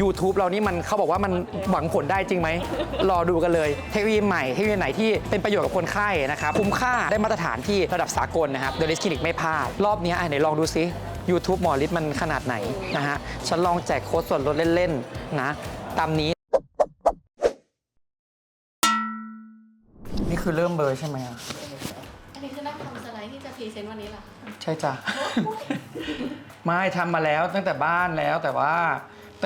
YouTube เรานี่มันเขาบอกว่ามันหวังผลได้จริงไหม รอดูกันเลย เทคโนโลยีใหม่เทคโนโลยีไหนที่เป็นประโยชน์กับคนไข้นะครับ คุ้มค่าได้มาตรฐานที่ระดับสากลนะครับเดลิสคลินิกไม่พลาด รอบนี้อะไหนลองดูซิ YouTube หมอฤทธิ์มันขนาดไหนนะฮะฉันลองแจกโค้ดส่วนลดเล่นๆนะตามนี้ นี่คือเริ่มเบลอร์ใช่ไหมอะอันนี้คือนั่งทำสไลด์ที่จะพรีเซนต์วันนี้เหรอคะใช่จ้ะ ไม่ทำมาแล้วตั้งแต่บ้านแล้วแต่ว่า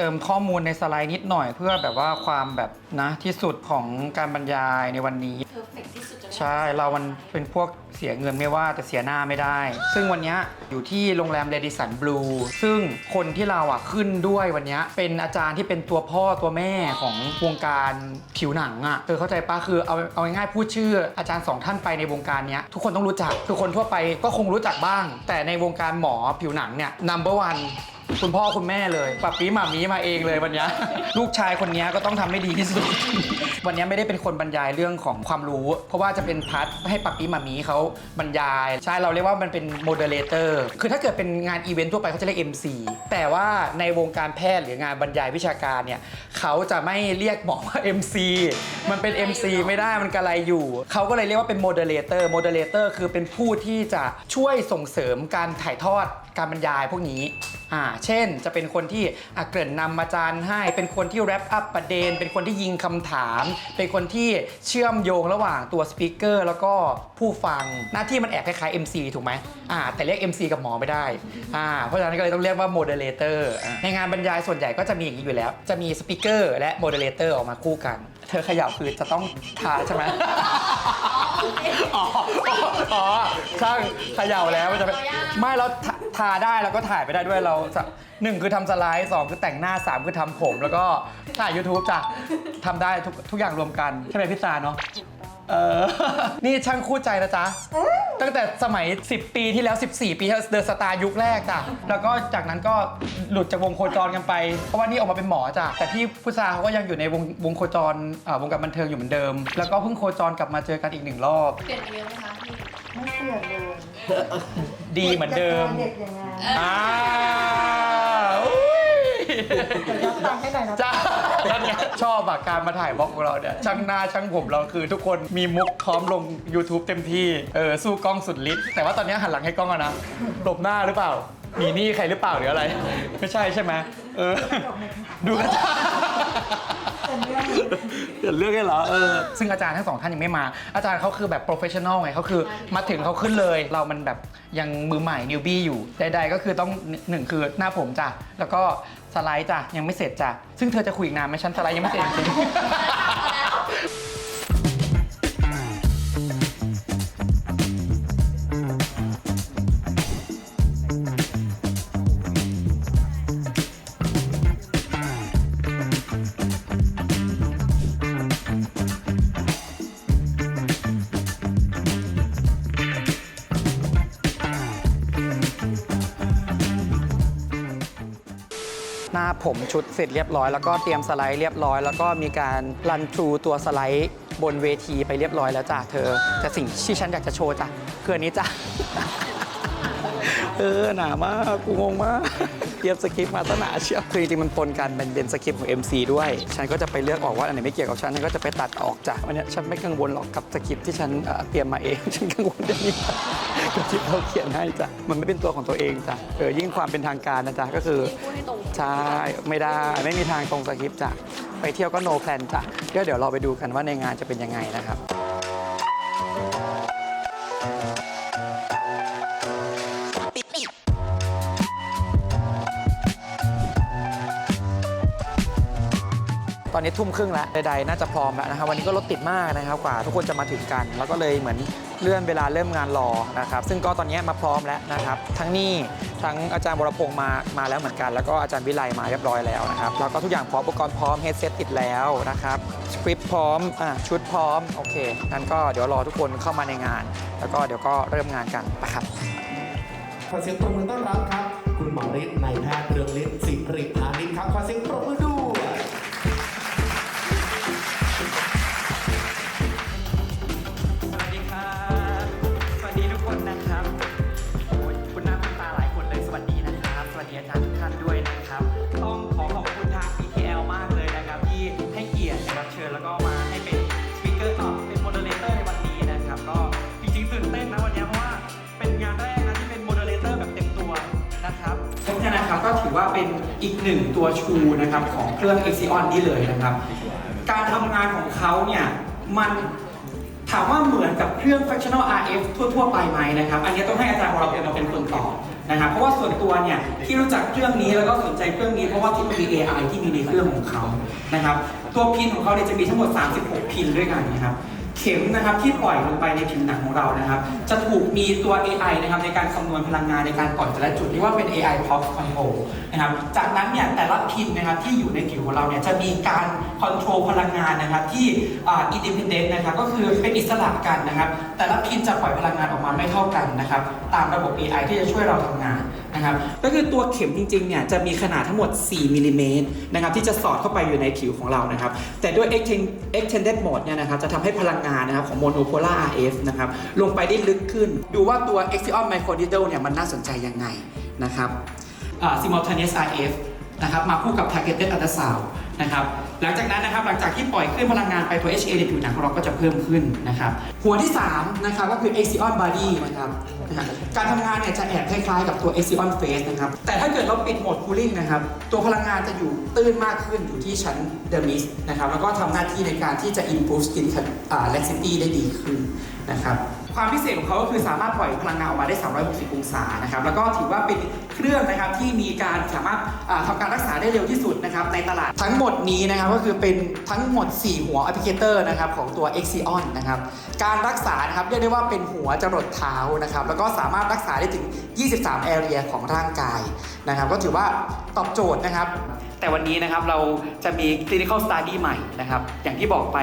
เติมข้อมูลในสไลด์นิดหน่อย เพื่อแบบว่าความแบบนะที่สุดของการบรรยายในวันนี้ เพอร์เฟกที่สุดจะใช่เรามันเป็นพวกเสียเงินไม่ว่าแต่เสียหน้าไม่ได้ ซึ่งวันเนี้ยอยู่ที่โรงแรมเรดิสันบลูซึ่งคนที่เราอะขึ้นด้วยวันเนี้ยเป็นอาจารย์ที่เป็นตัวพ่อตัวแม่ของวงการผิวหนังอะเออเข้าใจปะคือเอาเอาง่ายๆพูดชื่ออาจารย์สองท่านไปในวงการเนี้ยทุกคนต้องรู้จักคือคนทั่วไปก็คงรู้จักบ้าง แต่ในวงการหมอผิวหนังเนี่ย number one คุณพ่อคุณแม่เลยปับปีหมามีมาเองเลยวันนี้ ลูกชายคนนี้ก็ต้องทำให้ดีที่สุด วันนี้ไม่ได้เป็นคนบรรยายเรื่องของความรู้ เพราะว่าจะเป็นพาร์ทให้ปับปีหมามีเขาบรรยาย ใช่เราเรียกว่ามันเป็นโมเดเลเตอร์คือถ้าเกิดเป็นงานอีเวนต์ทั่วไปเขาจะเรียก MC แต่ว่าในวงการแพทย์หรืองานบรรยายวิชาการเนี่ยเขาจะไม่เรียกหมอว่า MC มันเป็น MC ไม่ได้มันกระไรอยู่เขาก็เลยเรียกว่าเป็นโมเดเลเตอร์โมเดเลเตอร์คือเป็นผู้ที่จะช่วยส่งเสริมการถ่ายทอดการบรรยายพวกนี้อ่าเช่น จะเป็นคนที่อะเกริ่นนำอาจารย์ให้ เป็นคนที่แรปอัพประเด็น เป็นคนที่ยิงคำถาม เป็นคนที่เชื่อมโยงระหว่างตัวสปีกเกอร์แล้วก็ผู้ฟัง หน้าที่มันแอบคล้ายๆ MC ถูกไหมอ่าแต่เรียก MC กับหมอไม่ได้อ่าเพราะฉะนั้นก็เลยต้องเรียกว่าโมเดเลเตอร์ในงานบรรยายส่วนใหญ่ก็จะมีอย่างนี้อยู่แล้ว จะมีสปีกเกอร์และโมเดเลเตอร์ออกมาคู่กัน เธอขยับคือจะต้องทาใช่ไหมอ๋ออ๋อช่างขย่าแล้วมันจะเป็นไม่เรา ทาได้แล้วก็ถ่ายไปได้ด้วยเราจะหนึ่งคือทำสไลด์สองคือแต่งหน้าสามคือทำผม แล้วก็ถ่าย YouTube จ้ะทำได้ทุกทุกอย่างรวมกันใช่ไหมพี่ซาเนาะเออ นี่ช่างคู่ใจนะจ๊ะ ตั้งแต่สมัย 10 ปีที่แล้ว 14 ปีเดอะสตาร์ยุคแรกจ้ะ แล้วก็จากนั้นก็หลุดจากวงโคจรกันไป เพราะว่านี่ออกมาเป็นหมอจ้ะ แต่พี่พุทราเขาก็ยังอยู่ในวงวงโคจรอ่าวงการบันเทิงอยู่เหมือนเดิม แล้วก็เพิ่งโคจรกลับมาเจอกันอีกหนึ่งรอบ เปลี่ยนไปเยอะไหมคะพี่ ไม่เปลี่ยนเลยดีเหมือนเดิมเด็กยังไงอ่าอุ๊ยเดี๋ยวรับตังค์ให้หน่อยนะจ้านั่นไงชอบอะการมาถ่ายบล็อกของเราเนี่ยช่างหน้าช่างผมเราคือทุกคนมีมุกพร้อมลง YouTube เต็มที่เออสู้กล้องสุดฤทธิ์แต่ว่าตอนนี้หันหลังให้กล้องอะนะหลบหน้าหรือเปล่ามีหนี่ใครหรือเปล่าหรืออะไร ไม่ใช่ใช่ไหมเออ ดูกันจ้าเป็นเรื่อง เรื่องให้เหรอเออ ซึ่งอาจารย์ทั้งสองท่านยังไม่มา อาจารย์เขาคือแบบโปรเฟชชั่นอลไงเขาคือ มาถึงเขาขึ้นเลย เรามันแบบยังมือใหม่นิวบี้อยู่ใดๆก็คือต้องหนึ่งคือหน้าผมจ้ะแล้วก็สไลด์จ้ะยังไม่เสร็จจ้ะซึ่งเธอจะคุยอีกนานไหมฉันสไลด์ยังไม่เสร็จจริง ผมชุดเสร็จเรียบร้อย แล้วก็เตรียมสไลด์เรียบร้อย แล้วก็มีการรันทรูตัวสไลด์บนเวทีไปเรียบร้อยแล้วจ้ะเธอแต่สิ่งที่ฉันอยากจะโชว์จ้ะคืออันนี้จ้ะ เออหนามากกูงงมากเตรียมสคริปต์มาซะหนาเชียวคือจริงๆมันปนกันเป็นเป็นสคริปต์ของ MC ด้วย ฉันก็จะไปเลือกออกว่าอันไหนไม่เกี่ยวกับฉันฉันก็จะไปตัดออกจ้ะวันเนี้ยฉันไม่กังวลหรอกกับสคริปต์ที่ฉันเอ่อเตรียมมาเอง ฉันกังวลเรื่องนี้กับที่เขาเขียนให้จ้ะมันไม่เป็นตัวของตัวเองจ้ะเออยิ่งความเป็นทางการนะจ๊ะก็คือ พูดให้ตรงใช่ ไม่ได้ไม่มีทางตรงสคริปต์จ้ะไปเที่ยวก็ no plan จ้ะก็เดี๋ยวเราไปดูกันว่าในงานจะเป็นยังไงนะครับ อนนี้ทุ่มครึ่งแล้วใดๆน่าจะพร้อมแล้วนะครับวันนี้ก็รถติดมากนะครับกว่าทุกคนจะมาถึงกัน แล้วก็เลยเหมือนเลื่อนเวลาเริ่มงานรอนะครับซึ่งก็ตอนนี้มาพร้อมแล้วนะครับทั้งนี่ทั้งอาจารย์บรพงษ์มามาแล้วเหมือนกัน แล้วก็อาจารย์วิไลมาเรียบร้อยแล้วนะครับแล้วก็ทุกอย่างพร้อมอุปกรณ์พร้อมเฮดเซตติดแล้วนะครับสคริปต์พร้อมอะชุดพร้อมโอเคงั้นก็เดี๋ยวรอทุกคนเข้ามาในงาน แล้วก็เดี๋ยวก็เริ่มงานกันนะครับขอเสียงปรบมือต้อนรับครับ คุณหมอฤทธิ์นายแพทย์เรืองฤทธิ์ นะครับก็ถือว่าเป็นอีกหนึ่งตัวชูนะครับของเครื่อง Exion นี่เลยนะครับ การทำงานของเขาเนี่ยมันถามว่าเหมือนกับเครื่อง fractional RF ทั่ว ๆ ไปไหมนะครับ อันนี้ต้องให้อาจารย์ของเราเป็นเป็นคนตอบนะครับ เพราะว่าส่วนตัวเนี่ยที่รู้จักเครื่องนี้แล้วก็สนใจเครื่องนี้เพราะว่าทคโนโลยี AI ที่มีในเครื่องของเขานะครับ ตัวพินของเขาเนี่ยจะมีทั้งหมด 36 พินด้วยกันนะครับ เข็มนะครับที่ปล่อยลงไปในผิวหนังของเรานะครับ จะถูกมีตัว AI นะครับในการคำนวณพลังงานในการปล่อยแต่ละจุดเรียกว่าเป็น AI pulse control นะครับ จากนั้นเนี่ยแต่ละพินนะครับที่อยู่ในผิวของเราเนี่ยจะมีการคอนโทรลพลังงานนะครับที่อ่า independent นะครับก็คือเป็นอิสระกันนะครับ แต่ละพินจะปล่อยพลังงานออกมาไม่เท่ากันนะครับ ตามระบบ AI ที่จะช่วยเราทำงานนะครับ ก็คือตัวเข็มจริงๆเนี่ยจะมีขนาดทั้งหมด 4มิลลิเมตรนะครับที่จะสอดเข้าไปอยู่ในผิวของเรานะครับ แต่ด้วย extend- extended mode เนี่ยนะครับจะทำให้พลังงานนะครับของ monopolar RF นะครับลงไปได้ลึกขึ้น ดูว่าตัว Exion Micronitile เนี่ยมันน่าสนใจยังไงนะครับ simultaneous RF นะครับมาคู่กับ targeted ultrasound นะครับหลังจากนั้นนะครับหลังจากที่ปล่อยคลื่นพลังงานไปตัว HA ในผิวหนังของเราก็จะเพิ่มขึ้นนะครับหัวที่3นะครับก็คือ Exion body นะครับนะฮะการทำงานเนี่ยจะแอบคล้ายๆกับตัว Exion face นะครับแต่ถ้าเกิดเราปิดโหมด cooling นะครับตัวพลังงานจะอยู่ตื้นมากขึ้นอยู่ที่ชั้น dermis นะครับแล้วก็ทำหน้าที่ในการที่จะ improve skin อ่า laxity ได้ดีขึ้นนะครับ ความพิเศษของเขาก็คือสามารถปล่อยพลังงานออกมาได้ 360 องศานะครับ แล้วก็ถือว่าเป็นเครื่องนะครับที่มีการสามารถอ่าทำการรักษาได้เร็วที่สุดนะครับในตลาดทั้งหมดนี้นะครับก็คือเป็นทั้งหมด 4 หัวแอปพลิเคเตอร์นะครับของตัว Exion นะครับการรักษานะครับเรียกได้ว่าเป็นหัวจรดเท้านะครับแล้วก็สามารถรักษาได้ถึง 23 area ของร่างกายนะครับก็ถือว่าตอบโจทย์นะครับ แต่วันนี้นะครับเราจะมี clinical study ใหม่นะครับอย่างที่บอกไป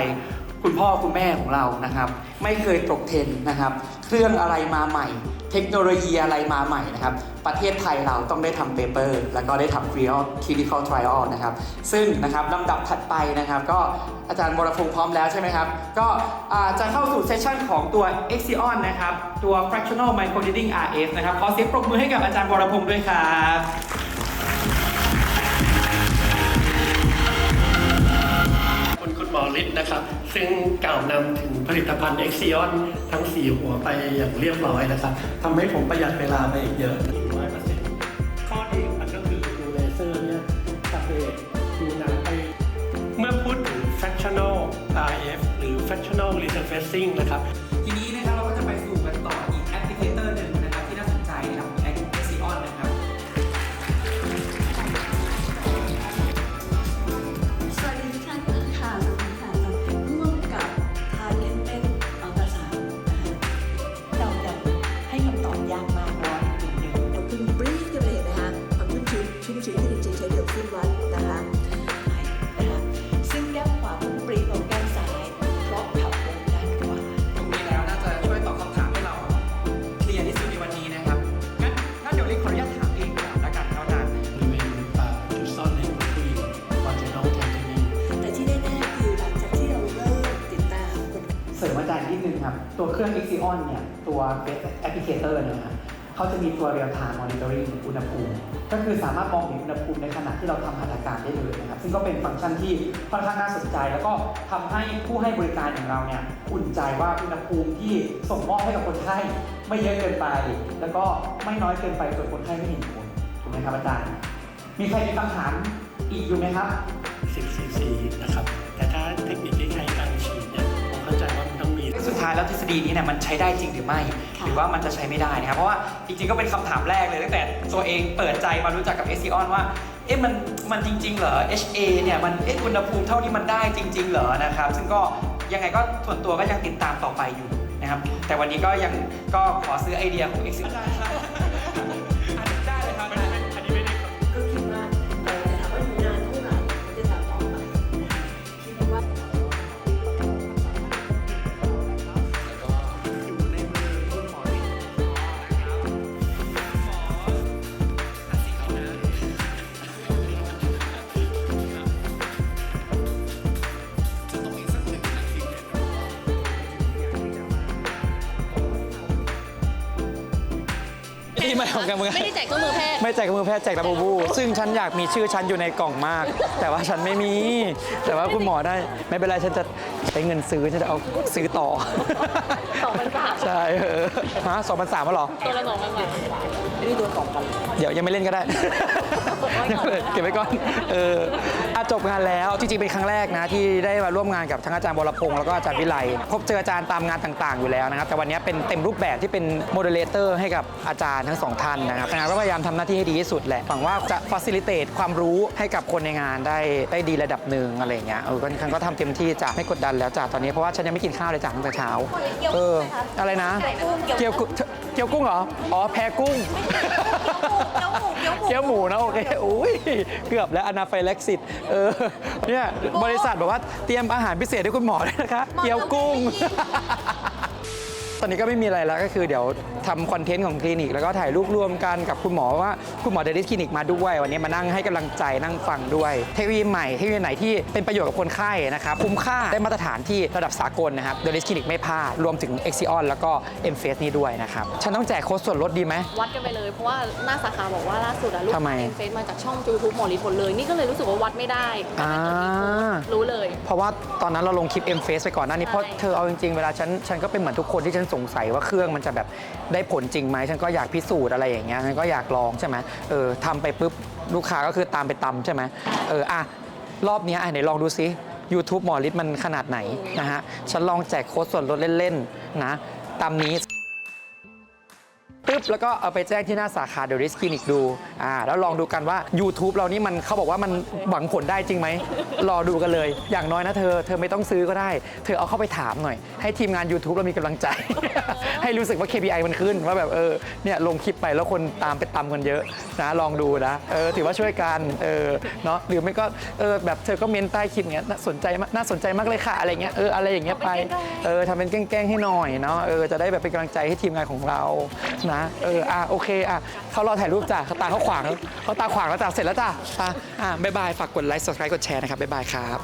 คุณพ่อคุณแม่ของเรานะครับ ไม่เคยตกเทรนนะครับ เครื่องอะไรมาใหม่ เทคโนโลยีอะไรมาใหม่นะครับ ประเทศไทยเราต้องได้ทำเปเปอร์แล้วก็ได้ทำ clinical trial นะครับ ซึ่งนะครับลำดับถัดไปนะครับ ก็อาจารย์วรพงษ์พร้อมแล้วใช่ไหมครับ ก็จะเข้าสู่เซสชันของตัว Exion นะครับ ตัว fractional microneedling RF นะครับ ขอเสียงปรบมือให้กับอาจารย์วรพงษ์ด้วยครับ ซึ่งกล่าวนำถึงผลิตภัณฑ์ e x i o n ทั้ง 4 หัวไปอย่างเรียบร้อยนะครับทำให้ผมประหยัดเวลาไปอีกเยอะร้อยเปอร์เซ็นต์ข้อดีของมันก็คือดูเลเซอร์เนี่ยตัดเบรกดูหนังไป เมื่อพูดถึง fractional RF หรือ fractional resurfacing นะครับ ตัวแอปพลิเคเตอร์เนี่ยนะเขาจะมีตัว real time monitoring อุณหภูมิ ก็คือสามารถมองเห็นอุณหภูมิในขณะที่เราทำหัตถการได้เลยนะครับ ซึ่งก็เป็นฟังก์ชันที่ค่อนข้างน่าสนใจ แล้วก็ทำให้ผู้ให้บริการอย่างเราเนี่ยอุ่นใจว่าอุณหภูมิที่ส่งมอบให้กับคนไข้ไม่เยอะเกินไป แล้วก็ไม่น้อยเกินไปจนคนไข้ไม่เห็นผลถูกไหมครับอาจารย์ มีใครมีคำถามอีกอยู่ไหมครับ10 cc นะครับ แล้วทฤษฎีนี้เนี่ยมันใช้ได้จริงหรือไม่ค่ะหรือว่ามันจะใช้ไม่ได้นะครับเพราะว่าจริงๆก็เป็นคำถามแรกเลยตั้งแต่ตัวเองเปิดใจมารู้จักกับ e x i o n ว่าเอ๊ะมันมันจริง ๆ เหรอ HA เนี่ยมันเอ๊ะอุณหภูมิเท่านี้มันได้จริง ๆ เหรอนะครับ ซึ่งก็ยังไงก็ส่วนตัวก็ยังติดตามต่อไปอยู่นะครับ แต่วันนี้ก็ยังก็ขอซื้อไอเดียของ e x i o อยากที่จะมาเออะไรของกันมึงไม่ได้แจกเครื่องมือแพทย์ ไม่แจกกับมือแพทย์แจกลาบูบู ซึ่งฉันอยากมีชื่อฉันอยู่ในกล่องมาก แต่ว่าฉันไม่มี แต่ว่าคุณหมอได้ ไม่เป็นไรฉันจะใช้เงินซื้อฉันจะเอาซื้อต่อ2,300ใช่เออฮะสองพันสามเหรอ ตัวละสองพันบาท เดี๋ยวยังไม่เล่นก็ได้ยังไม่ เล่นเก็บไว้ก่อน เอออะจบงานแล้วจริงๆเป็นครั้งแรกนะที่ได้มาร่วมงานกับทั้งอาจารย์บรพงศ์แล้วก็อาจารย์วิไลพบเจออาจารย์ตามงานต่างๆอยู่แล้วนะครับ แต่วันนี้เป็นเต็มรูปแบบที่เป็นโมเดเลเตอร์ให้กับอาจารย์ทั้งสองท่านนะครับงานก็พยายามทำหน้าที่ให้ดีที่สุดแหละหวังว่าจะฟ a ซิลิเตตความรู้ให้กับคนในงานได้ได้ดีระดับหนึ่งอะไรอย่างเงี้ยเออก็ฉันก็ทำเต็มที่จ้ะไม่กดดันแล้วจ้ะตอนนี้เพราะว่าฉันยังไม่กินข้าวเลยจ้ะตั้งแต่เช้าเอออะไรนะ เกี๊ยวกุ้งเกี๊ยวกุ้ง เหรอ อ๋อ แพกุ้ง เกี๊ยวหมูนะโอเคอุ้ยเกือบแล้วอนาไฟแล็กซิสเออเนี่ยบริษัทบอกว่าเตรียมอาหารพิเศษให้คุณหมอเลยนะคะ เกี๊ยวกุ้ง ตอนนี้ก็ไม่มีอะไรแล้วก็คือเดี๋ยวทำคอนเทนต์ของคลินิก แล้วก็ถ่ายรูปร่วมกันกับคุณหมอว่าคุณหมอเดลิสคลินิกมาด้วย วันนี้มานั่งให้กำลังใจนั่งฟังด้วย เทคโนโลยีใหม่เทคโนโลยีไหนที่เป็นประโยชน์กับคนไข้นะครับคุ้มค่าได้มาตรฐานที่ระดับสากลนะครับเดลิสคลินิกไม่พลาดรวมถึง e x i o n แล้วก็ m f a c e นี้ด้วยนะครับฉันต้องแจกโค้ดส่วนลดดีไหม วัดกันไปเลย เพราะว่าหน้าสาขาบอกว่าล่าสุดอะลูกทำไมค้าเฟซมาจากช่องยูทูบหมอลิทหมดเลย นี่ก็เลยรู้สึกว่าวัดไม่ได้แต่ถ้าเกิดมีโค้ดรู้เลย เพราะว่าตอนนั้นเราลงคลิป M Face ไปก่อนหน้านี้ ใช่ เพราะเธอเอาจริงๆ เวลาฉัน ฉันก็เป็นเหมือนทุกคนที่ฉันสงสัยว่าเครื่องมันจะแบบได้ผลจริงไหมฉันก็อยากพิสูจน์อะไรอย่างเงี้ยฉันก็อยากลองใช่ไหมเออทำไปปุ๊บลูกค้าก็คือตามไปตำใช่ไหมเอออะรอบเนี้ยอะไหนลองดูซิ YouTube หมอฤทธิ์มันขนาดไหนนะฮะฉันลองแจกโค้ดส่วนลดเล่นๆนะตามนี้ ปึ๊บแล้วก็เอาไปแจ้งที่หน้าสาขาเด e ริสคลินิกดูอ่าแล้วลองดูกันว่า YouTube เรานี่มันเขาบอกว่ามันหวังผลได้จริงไหมรอดูกันเลย อย่างน้อยนะเธอ เธอไม่ต้องซื้อก็ได้ เธอเอาเข้าไปถามหน่อย ให้ทีมงาน YouTube เรามีกำลังใจ ให้รู้สึกว่า KPI มันขึ้น ว่าแบบเออเนี่ยลงคลิปไปแล้วคนตามไปตามกันเยอะนะลองดูนะเออถือว่าช่วยกันเออเนาะหรือไม่ก็เออแบบเธอก็เมนใต้คลิปเนี้ยน่าสนใจมากน่าสนใจมากเลยค่ะอะไรเงี้ยเอออะไรอย่างเงี้ยไปเออทำเป็นแกล้งๆให้หน่อยเนาะเออจะได้แบบเป็นกำลังใจให้ทีมงานของเรานะ เออ อะ โอเค อะ เขารอถ่ายรูปจ้ะเขาตาเขาขวางเขาตาขวางแล้วจ้ะ เสร็จแล้วจ้ะอะอะบ๊ายบาย ฝากกดไลค์ subscribe กดแชร์นะครับ บ๊ายบายครับ